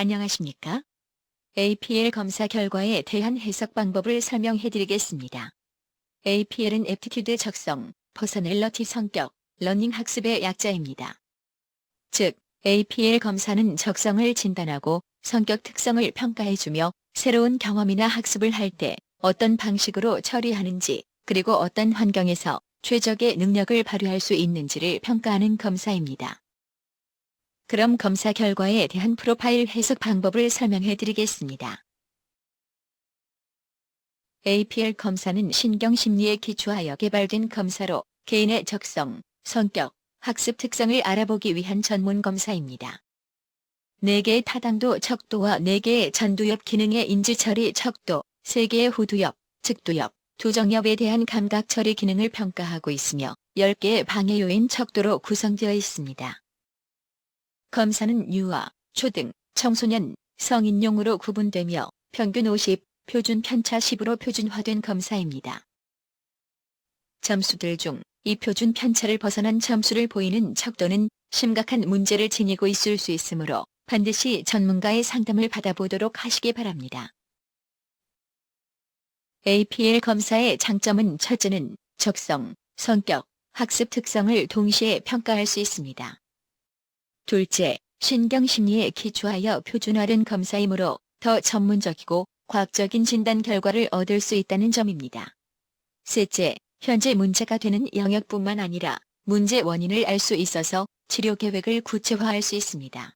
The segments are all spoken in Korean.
안녕하십니까? APL 검사 결과에 대한 해석 방법을 설명해 드리겠습니다. APL은 애프티튜드 적성, 퍼서널러티 성격, 러닝 학습의 약자입니다. 즉, APL 검사는 적성을 진단하고 성격 특성을 평가해주며 새로운 경험이나 학습을 할 때 어떤 방식으로 처리하는지 그리고 어떤 환경에서 최적의 능력을 발휘할 수 있는지를 평가하는 검사입니다. 그럼 검사 결과에 대한 프로파일 해석 방법을 설명해 드리겠습니다. APL 검사는 신경심리에 기초하여 개발된 검사로 개인의 적성, 성격, 학습 특성을 알아보기 위한 전문 검사입니다. 4개의 타당도 척도와 4개의 전두엽 기능의 인지 처리 척도, 3개의 후두엽, 측두엽, 두정엽에 대한 감각 처리 기능을 평가하고 있으며 10개의 방해 요인 척도로 구성되어 있습니다. 검사는 유아, 초등, 청소년, 성인용으로 구분되며 평균 50, 표준 편차 10으로 표준화된 검사입니다. 점수들 중 이 표준 편차를 벗어난 점수를 보이는 척도는 심각한 문제를 지니고 있을 수 있으므로 반드시 전문가의 상담을 받아보도록 하시기 바랍니다. APL 검사의 장점은 첫째는 적성, 성격, 학습 특성을 동시에 평가할 수 있습니다. 둘째, 신경심리에 기초하여 표준화된 검사이므로 더 전문적이고 과학적인 진단 결과를 얻을 수 있다는 점입니다. 셋째, 현재 문제가 되는 영역뿐만 아니라 문제 원인을 알 수 있어서 치료 계획을 구체화할 수 있습니다.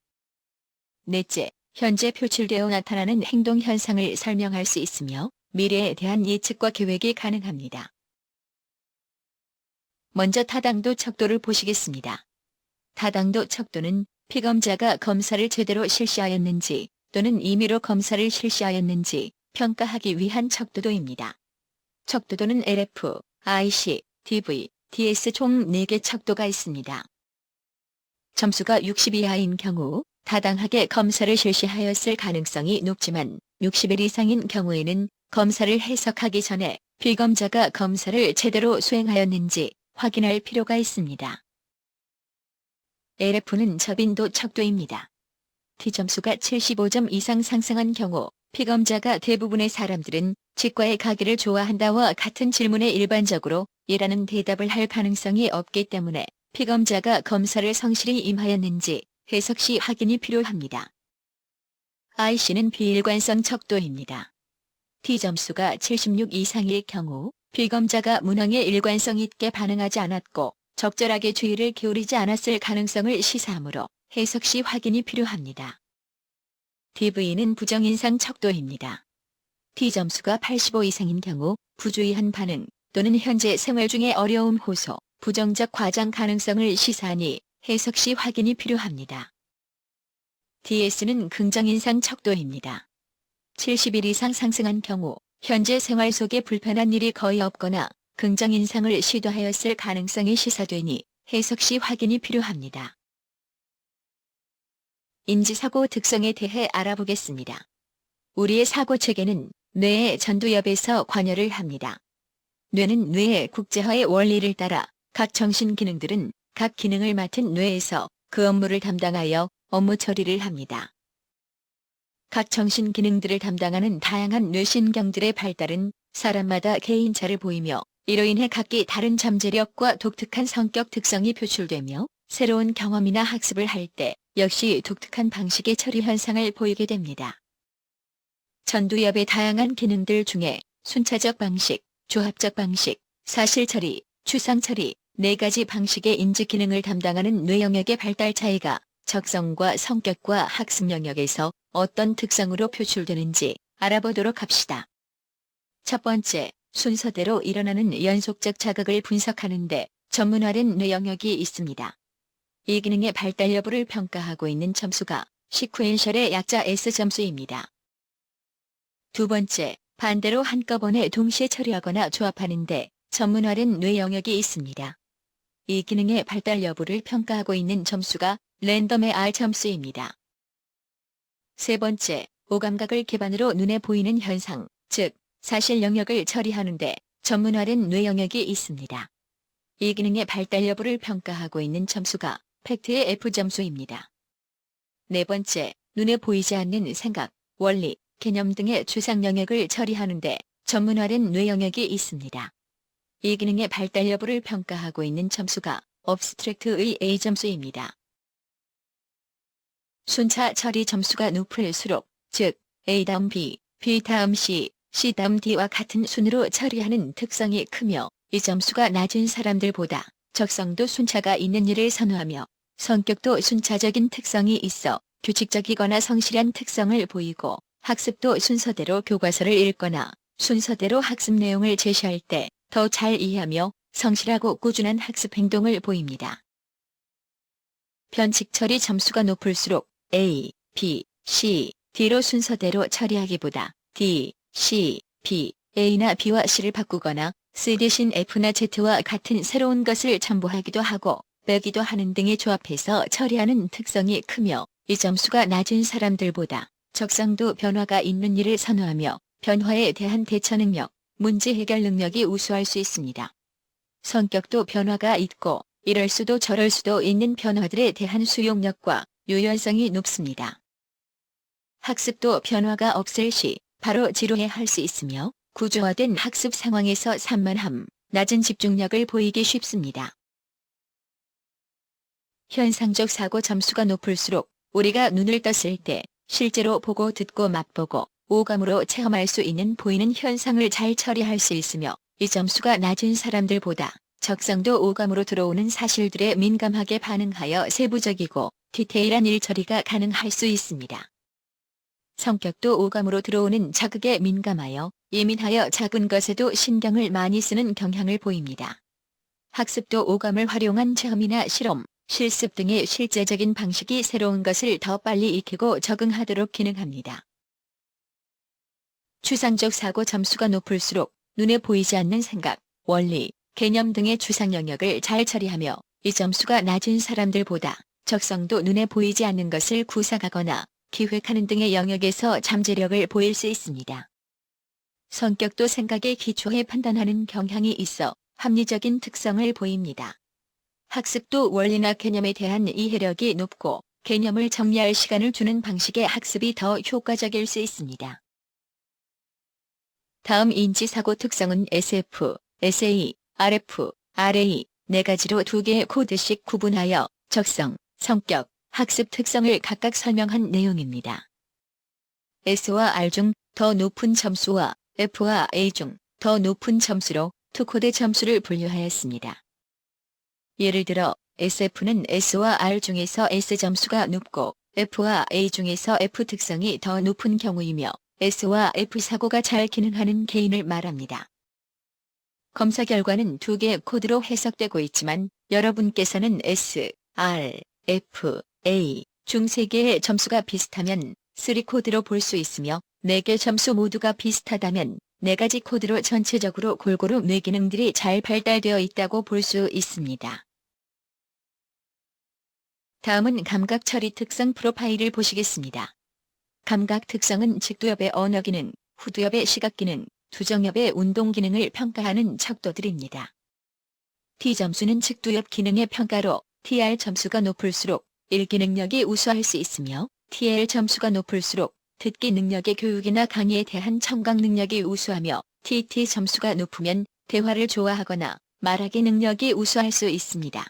넷째, 현재 표출되어 나타나는 행동 현상을 설명할 수 있으며 미래에 대한 예측과 계획이 가능합니다. 먼저 타당도 척도를 보시겠습니다. 타당도 척도는 피검자가 검사를 제대로 실시하였는지 또는 임의로 검사를 실시하였는지 평가하기 위한 척도도입니다. 척도도는 LF, IC, DV, DS 총 4개 척도가 있습니다. 점수가 60 이하인 경우 타당하게 검사를 실시하였을 가능성이 높지만 60일 이상인 경우에는 검사를 해석하기 전에 피검자가 검사를 제대로 수행하였는지 확인할 필요가 있습니다. LF는 저빈도 척도입니다. T점수가 75점 이상 상승한 경우 피검자가 대부분의 사람들은 치과에 가기를 좋아한다와 같은 질문에 일반적으로 이라는 대답을 할 가능성이 없기 때문에 피검자가 검사를 성실히 임하였는지 해석 시 확인이 필요합니다. IC는 비일관성 척도입니다. T점수가 76 이상일 경우 피검자가 문항에 일관성 있게 반응하지 않았고 적절하게 주의를 기울이지 않았을 가능성을 시사하므로 해석 시 확인이 필요합니다. DV는 부정인상 척도입니다. T점수가 85 이상인 경우 부주의한 반응 또는 현재 생활 중에 어려움 호소, 부정적 과장 가능성을 시사하니 해석 시 확인이 필요합니다. DS는 긍정인상 척도입니다. 70일 이상 상승한 경우 현재 생활 속에 불편한 일이 거의 없거나 긍정 인상을 시도하였을 가능성이 시사되니 해석 시 확인이 필요합니다. 인지사고 특성에 대해 알아보겠습니다. 우리의 사고 체계는 뇌의 전두엽에서 관여를 합니다. 뇌는 뇌의 국제화의 원리를 따라 각 정신 기능들은 각 기능을 맡은 뇌에서 그 업무를 담당하여 업무 처리를 합니다. 각 정신 기능들을 담당하는 다양한 뇌신경들의 발달은 사람마다 개인차를 보이며 이로 인해 각기 다른 잠재력과 독특한 성격 특성이 표출되며 새로운 경험이나 학습을 할 때 역시 독특한 방식의 처리 현상을 보이게 됩니다. 전두엽의 다양한 기능들 중에 순차적 방식, 조합적 방식, 사실 처리, 추상 처리 네 가지 방식의 인지 기능을 담당하는 뇌 영역의 발달 차이가 적성과 성격과 학습 영역에서 어떤 특성으로 표출되는지 알아보도록 합시다. 첫 번째, 순서대로 일어나는 연속적 자극을 분석하는데 전문화된 뇌 영역이 있습니다. 이 기능의 발달 여부를 평가하고 있는 점수가 시쿠엔셜의 약자 S점수입니다. 두 번째, 반대로 한꺼번에 동시에 처리하거나 조합하는데 전문화된 뇌 영역이 있습니다. 이 기능의 발달 여부를 평가하고 있는 점수가 랜덤의 R 점수입니다. 세 번째, 오감각을 기반으로 눈에 보이는 현상, 즉 사실 영역을 처리하는데 전문화된 뇌 영역이 있습니다. 이 기능의 발달 여부를 평가하고 있는 점수가 팩트의 F점수입니다. 네 번째, 눈에 보이지 않는 생각, 원리, 개념 등의 추상 영역을 처리하는데 전문화된 뇌 영역이 있습니다. 이 기능의 발달 여부를 평가하고 있는 점수가 업스트랙트의 A 점수입니다. 순차 처리 점수가 높을수록, 즉 A 다음 B, B 다음 C, C 다음 D와 같은 순으로 처리하는 특성이 크며 이 점수가 낮은 사람들보다 적성도 순차가 있는 일을 선호하며 성격도 순차적인 특성이 있어 규칙적이거나 성실한 특성을 보이고 학습도 순서대로 교과서를 읽거나 순서대로 학습 내용을 제시할 때 더 잘 이해하며 성실하고 꾸준한 학습 행동을 보입니다. 변칙 처리 점수가 높을수록 A, B, C, D로 순서대로 처리하기보다 D, C, B, A나 B와 C를 바꾸거나 C 대신 F나 Z와 같은 새로운 것을 첨부하기도 하고 빼기도 하는 등의 조합해서 처리하는 특성이 크며 이 점수가 낮은 사람들보다 적성도 변화가 있는 일을 선호하며 변화에 대한 대처 능력, 문제 해결 능력이 우수할 수 있습니다. 성격도 변화가 있고 이럴 수도 저럴 수도 있는 변화들에 대한 수용력과 유연성이 높습니다. 학습도 변화가 없을 시 바로 지루해 할 수 있으며 구조화된 학습 상황에서 산만함, 낮은 집중력을 보이기 쉽습니다. 현상적 사고 점수가 높을수록 우리가 눈을 떴을 때 실제로 보고 듣고 맛보고 오감으로 체험할 수 있는 보이는 현상을 잘 처리할 수 있으며 이 점수가 낮은 사람들보다 적성도 오감으로 들어오는 사실들에 민감하게 반응하여 세부적이고 디테일한 일 처리가 가능할 수 있습니다. 성격도 오감으로 들어오는 자극에 민감하여 예민하여 작은 것에도 신경을 많이 쓰는 경향을 보입니다. 학습도 오감을 활용한 체험이나 실험, 실습 등의 실제적인 방식이 새로운 것을 더 빨리 익히고 적응하도록 기능합니다. 추상적 사고 점수가 높을수록 눈에 보이지 않는 생각, 원리, 개념 등의 추상 영역을 잘 처리하며 이 점수가 낮은 사람들보다 적성도 눈에 보이지 않는 것을 구상하거나 기획하는 등의 영역에서 잠재력을 보일 수 있습니다. 성격도 생각의 기초에 판단하는 경향이 있어 합리적인 특성을 보입니다. 학습도 원리나 개념에 대한 이해력이 높고 개념을 정리할 시간을 주는 방식의 학습이 더 효과적일 수 있습니다. 다음 인지사고 특성은 SF, SA, RF, RA 네 가지로 두 개의 코드씩 구분하여 적성, 성격, 학습 특성을 각각 설명한 내용입니다. S와 R 중 더 높은 점수와 F와 A 중 더 높은 점수로 투 코드 점수를 분류하였습니다. 예를 들어 SF는 S와 R 중에서 S 점수가 높고 F와 A 중에서 F 특성이 더 높은 경우이며 S와 F 사고가 잘 기능하는 개인을 말합니다. 검사 결과는 두 개의 코드로 해석되고 있지만 여러분께서는 S, R, F, A 중세 개의 점수가 비슷하면 3코드로 볼 수 있으며 4개 점수 모두가 비슷하다면 4가지 코드로 전체적으로 골고루 뇌 기능들이 잘 발달되어 있다고 볼 수 있습니다. 다음은 감각 처리 특성 프로파일을 보시겠습니다. 감각 특성은 직두엽의 언어 기능, 후두엽의 시각 기능, 두정엽의 운동 기능을 평가하는 척도들입니다. T점수는 직두엽 기능의 평가로 TR 점수가 높을수록 읽기 능력이 우수할 수 있으며 TL 점수가 높을수록 듣기 능력의 교육이나 강의에 대한 청각 능력이 우수하며 TT 점수가 높으면 대화를 좋아하거나 말하기 능력이 우수할 수 있습니다.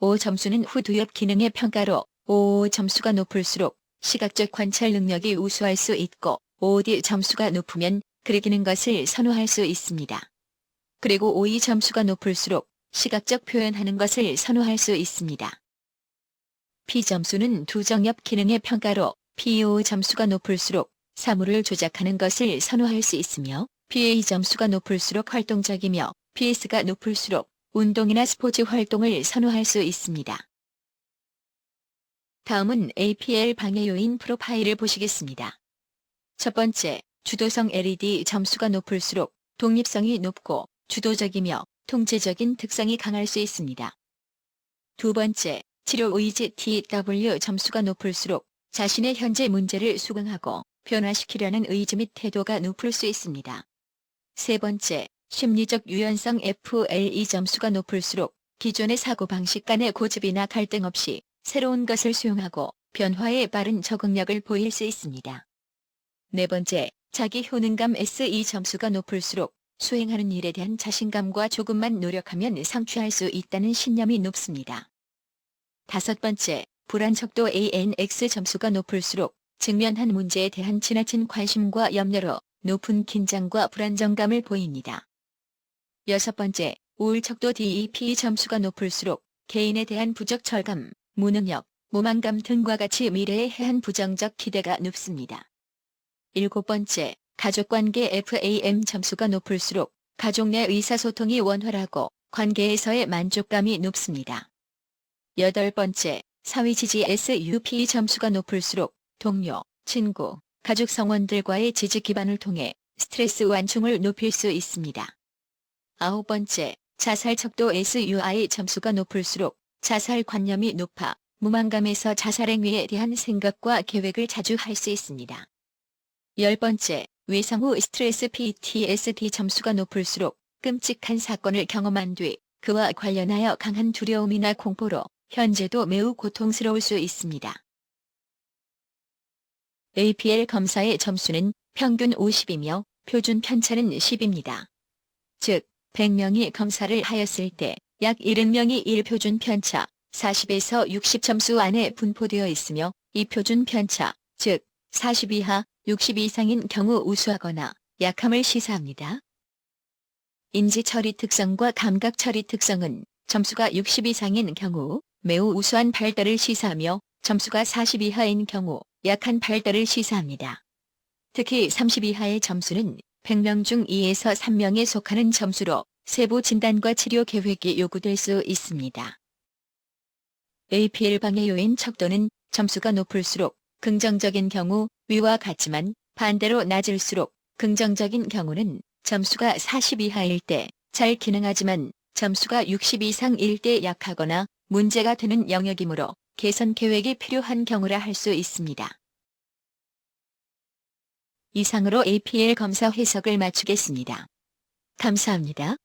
5 점수는 후두엽 기능의 평가로 5 점수가 높을수록 시각적 관찰 능력이 우수할 수 있고 5D 점수가 높으면 그리기는 것을 선호할 수 있습니다. 그리고 5이 점수가 높을수록 시각적 표현하는 것을 선호할 수 있습니다. P점수는 두 정엽 기능의 평가로 PO 점수가 높을수록 사물을 조작하는 것을 선호할 수 있으며 PA 점수가 높을수록 활동적이며 PS가 높을수록 운동이나 스포츠 활동을 선호할 수 있습니다. 다음은 APL 방해 요인 프로파일을 보시겠습니다. 첫 번째, 주도성 LED 점수가 높을수록 독립성이 높고 주도적이며 통제적인 특성이 강할 수 있습니다. 두 번째, 치료 의지 TW 점수가 높을수록 자신의 현재 문제를 수긍하고 변화시키려는 의지 및 태도가 높을 수 있습니다. 세 번째, 심리적 유연성 FLE 점수가 높을수록 기존의 사고방식 간의 고집이나 갈등 없이 새로운 것을 수용하고 변화에 빠른 적응력을 보일 수 있습니다. 네 번째, 자기 효능감 SE 점수가 높을수록 수행하는 일에 대한 자신감과 조금만 노력하면 성취할 수 있다는 신념이 높습니다. 다섯 번째, 불안 척도 ANX 점수가 높을수록 직면한 문제에 대한 지나친 관심과 염려로 높은 긴장과 불안정감을 보입니다. 여섯 번째, 우울 척도 DEP 점수가 높을수록 개인에 대한 부적 절감, 무능력, 무만감 등과 같이 미래에 해한 부정적 기대가 높습니다. 일곱 번째, 가족관계 FAM 점수가 높을수록 가족 내 의사소통이 원활하고 관계에서의 만족감이 높습니다. 여덟 번째, 사회 지지 SUP 점수가 높을수록 동료, 친구, 가족 성원들과의 지지 기반을 통해 스트레스 완충을 높일 수 있습니다. 아홉 번째, 자살 척도 SUI 점수가 높을수록 자살 관념이 높아 무만감에서 자살 행위에 대한 생각과 계획을 자주 할 수 있습니다. 열 번째, 외상 후 스트레스 PTSD 점수가 높을수록 끔찍한 사건을 경험한 뒤 그와 관련하여 강한 두려움이나 공포로 현재도 매우 고통스러울 수 있습니다. APL 검사의 점수는 평균 50이며 표준 편차는 10입니다. 즉, 100명이 검사를 하였을 때 약 70명이 1표준 편차 40에서 60점수 안에 분포되어 있으며 이 표준 편차, 즉, 40 이하, 60 이상인 경우 우수하거나 약함을 시사합니다. 인지 처리 특성과 감각 처리 특성은 점수가 60 이상인 경우 매우 우수한 발달을 시사하며 점수가 40 이하인 경우 약한 발달을 시사합니다. 특히 30 이하의 점수는 100명 중 2에서 3명에 속하는 점수로 세부 진단과 치료 계획이 요구될 수 있습니다. APL 방해 요인 척도는 점수가 높을수록 긍정적인 경우 위와 같지만 반대로 낮을수록 긍정적인 경우는 점수가 40 이하일 때 잘 기능하지만 점수가 60 이상일 때 약하거나 문제가 되는 영역이므로 개선 계획이 필요한 경우라 할 수 있습니다. 이상으로 APL 검사 해석을 마치겠습니다. 감사합니다.